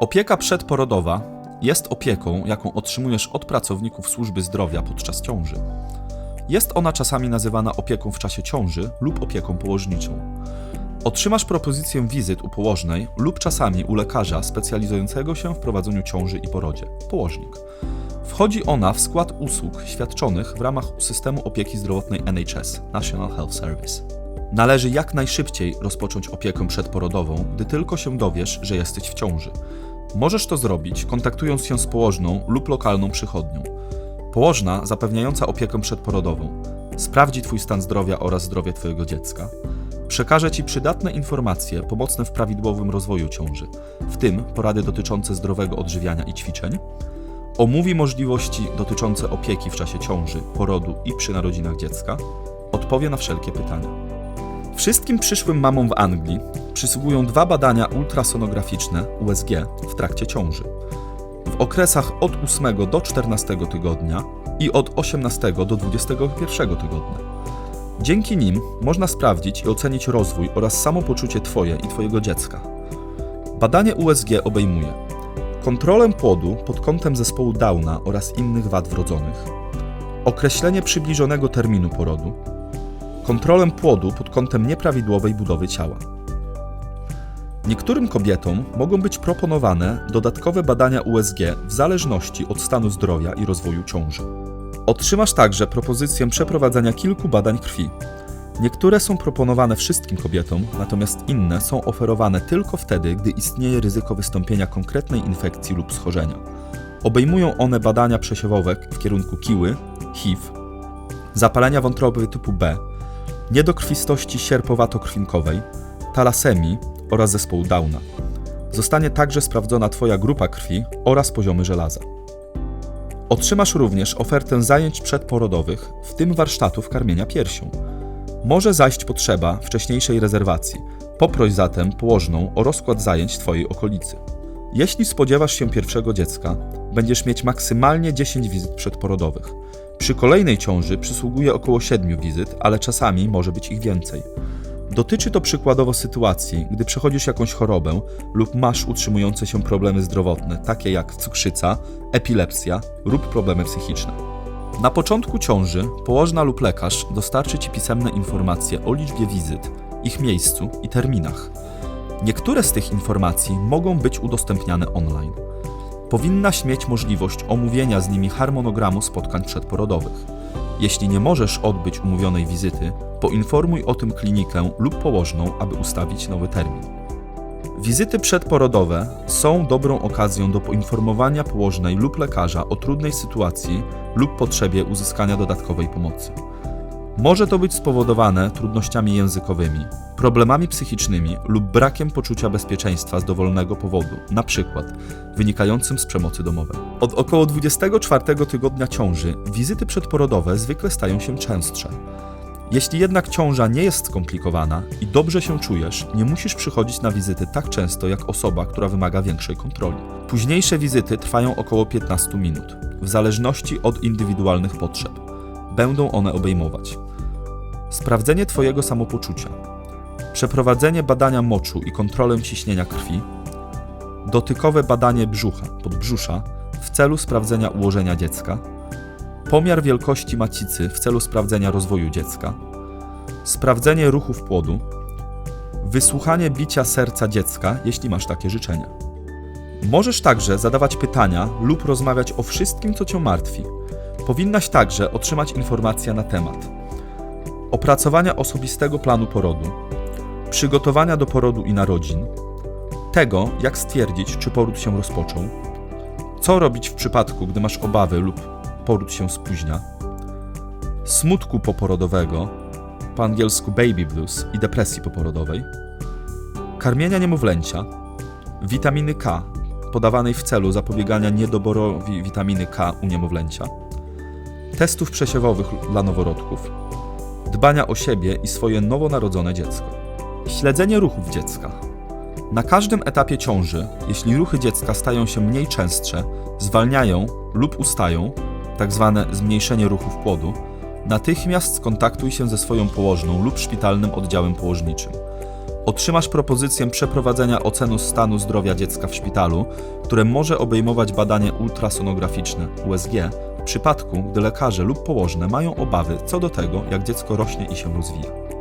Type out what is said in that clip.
Opieka przedporodowa jest opieką, jaką otrzymujesz od pracowników służby zdrowia podczas ciąży. Jest ona czasami nazywana opieką w czasie ciąży lub opieką położniczą. Otrzymasz propozycję wizyt u położnej lub czasami u lekarza specjalizującego się w prowadzeniu ciąży i porodzie położnik. Wchodzi ona w skład usług świadczonych w ramach systemu opieki zdrowotnej NHS National Health Service. Należy jak najszybciej rozpocząć opiekę przedporodową, gdy tylko się dowiesz, że jesteś w ciąży. Możesz to zrobić kontaktując się z położną lub lokalną przychodnią. Położna zapewniająca opiekę przedporodową sprawdzi Twój stan zdrowia oraz zdrowie Twojego dziecka, przekaże Ci przydatne informacje pomocne w prawidłowym rozwoju ciąży, w tym porady dotyczące zdrowego odżywiania i ćwiczeń, omówi możliwości dotyczące opieki w czasie ciąży, porodu i przy narodzinach dziecka, odpowie na wszelkie pytania. Wszystkim przyszłym mamom w Anglii przysługują dwa badania ultrasonograficzne USG w trakcie ciąży. W okresach od 8 do 14 tygodnia i od 18 do 21 tygodnia. Dzięki nim można sprawdzić i ocenić rozwój oraz samopoczucie Twoje i Twojego dziecka. Badanie USG obejmuje kontrolę płodu pod kątem zespołu Downa oraz innych wad wrodzonych, określenie przybliżonego terminu porodu, kontrolę płodu pod kątem nieprawidłowej budowy ciała. Niektórym kobietom mogą być proponowane dodatkowe badania USG w zależności od stanu zdrowia i rozwoju ciąży. Otrzymasz także propozycję przeprowadzenia kilku badań krwi. Niektóre są proponowane wszystkim kobietom, natomiast inne są oferowane tylko wtedy, gdy istnieje ryzyko wystąpienia konkretnej infekcji lub schorzenia. Obejmują one badania przesiewowe w kierunku kiły, HIV, zapalenia wątroby typu B, niedokrwistości sierpowato-krwinkowej, talasemii oraz zespołu Downa. Zostanie także sprawdzona Twoja grupa krwi oraz poziomy żelaza. Otrzymasz również ofertę zajęć przedporodowych, w tym warsztatów karmienia piersią. Może zajść potrzeba wcześniejszej rezerwacji. Poproś zatem położną o rozkład zajęć Twojej okolicy. Jeśli spodziewasz się pierwszego dziecka, będziesz mieć maksymalnie 10 wizyt przedporodowych. Przy kolejnej ciąży przysługuje około 7 wizyt, ale czasami może być ich więcej. Dotyczy to przykładowo sytuacji, gdy przechodzisz jakąś chorobę lub masz utrzymujące się problemy zdrowotne, takie jak cukrzyca, epilepsja lub problemy psychiczne. Na początku ciąży położna lub lekarz dostarczy Ci pisemne informacje o liczbie wizyt, ich miejscu i terminach. Niektóre z tych informacji mogą być udostępniane online. Powinnaś mieć możliwość omówienia z nimi harmonogramu spotkań przedporodowych. Jeśli nie możesz odbyć umówionej wizyty, poinformuj o tym klinikę lub położną, aby ustawić nowy termin. Wizyty przedporodowe są dobrą okazją do poinformowania położnej lub lekarza o trudnej sytuacji lub potrzebie uzyskania dodatkowej pomocy. Może to być spowodowane trudnościami językowymi, problemami psychicznymi lub brakiem poczucia bezpieczeństwa z dowolnego powodu, np. wynikającym z przemocy domowej. Od około 24 tygodnia ciąży wizyty przedporodowe zwykle stają się częstsze. Jeśli jednak ciąża nie jest skomplikowana i dobrze się czujesz, nie musisz przychodzić na wizyty tak często jak osoba, która wymaga większej kontroli. Późniejsze wizyty trwają około 15 minut, w zależności od indywidualnych potrzeb. Będą one obejmować sprawdzenie Twojego samopoczucia, przeprowadzenie badania moczu i kontrolę ciśnienia krwi, dotykowe badanie brzucha, podbrzusza w celu sprawdzenia ułożenia dziecka, pomiar wielkości macicy w celu sprawdzenia rozwoju dziecka, sprawdzenie ruchów płodu, wysłuchanie bicia serca dziecka, jeśli masz takie życzenia. Możesz także zadawać pytania lub rozmawiać o wszystkim, co Cię martwi. Powinnaś także otrzymać informacje na temat opracowania osobistego planu porodu, przygotowania do porodu i narodzin, tego, jak stwierdzić, czy poród się rozpoczął, co robić w przypadku, gdy masz obawy lub poród się spóźnia, smutku poporodowego, po angielsku baby blues i depresji poporodowej, karmienia niemowlęcia, witaminy K, podawanej w celu zapobiegania niedoborowi witaminy K u niemowlęcia, testów przesiewowych dla noworodków, dbania o siebie i swoje nowonarodzone dziecko. Śledzenie ruchów dziecka. Na każdym etapie ciąży, jeśli ruchy dziecka stają się mniej częstsze, zwalniają lub ustają, tak zwane zmniejszenie ruchów płodu, natychmiast skontaktuj się ze swoją położną lub szpitalnym oddziałem położniczym. Otrzymasz propozycję przeprowadzenia oceny stanu zdrowia dziecka w szpitalu, które może obejmować badanie ultrasonograficzne USG w przypadku, gdy lekarze lub położne mają obawy co do tego, jak dziecko rośnie i się rozwija.